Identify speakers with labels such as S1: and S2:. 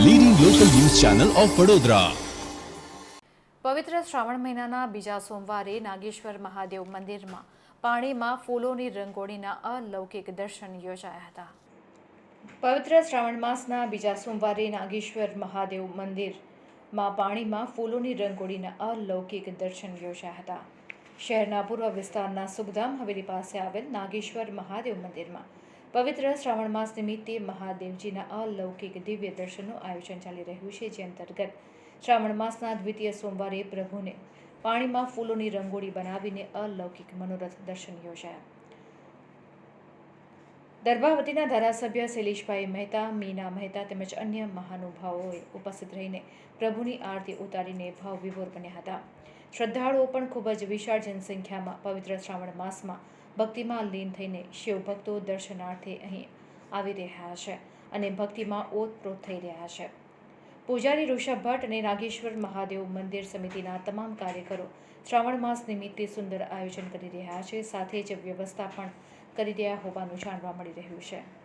S1: Channel of Vadodara
S2: પવિત્ર શ્રાવણ મહિનાના બીજા સોમવારે નાગેશ્વર મહાદેવ મંદિરમાં પાણીમાં ફૂલોની રંગોળીના અલૌકિક દર્શન યોજાયા હતા. પવિત્ર શ્રાવણ માસના બીજા સોમવારે નાગેશ્વર મહાદેવ મંદિરમાં પાણીમાં ફૂલોની રંગોળીના અલૌકિક દર્શન યોજાયા હતા. શહેરના પૂર્વ વિસ્તારના સુખધામ હવેલી પાસે આવેલ નાગેશ્વર મહાદેવ મંદિરમાં પવિત્ર શ્રાવણ માસ નિમિત્તે મહાદેવજીના અલૌકિક દિવ્ય દર્શનનું આયોજન ચાલી રહ્યું છે, જે અંતર્ગત શ્રાવણ માસના દ્વિતીય સોમવારે પ્રભુને પાણીમાં ફૂલોની રંગોળી બનાવીને અલૌકિક મનોરથ દર્શન યોજાયા. દર્ભાવતીના ધારાસભ્ય શૈલેષભાઈ મહેતા, મીના મહેતા તેમજ અન્ય મહાનુભાવોએ ઉપસ્થિત રહીને પ્રભુની આરતી ઉતારીને ભાવ વિભોર બન્યા હતા. શ્રદ્ધાળુઓ પણ ખૂબ જ વિશાળ જનસંખ્યામાં પવિત્ર શ્રાવણ માસમાં ભક્તિમાં લીન થઈને શિવભક્તો દર્શનાર્થે અહીં આવી રહ્યા છે અને ભક્તિમાં ઓતપ્રોત થઈ રહ્યા છે. પૂજારી ઋષભ ભટ્ટ અને નાગેશ્વર મહાદેવ મંદિર સમિતિના તમામ કાર્યકરો શ્રાવણ માસ નિમિત્તે સુંદર આયોજન કરી રહ્યા છે, સાથે જ વ્યવસ્થા પણ કરી રહ્યા હોવાનું જાણવા મળી રહ્યું છે.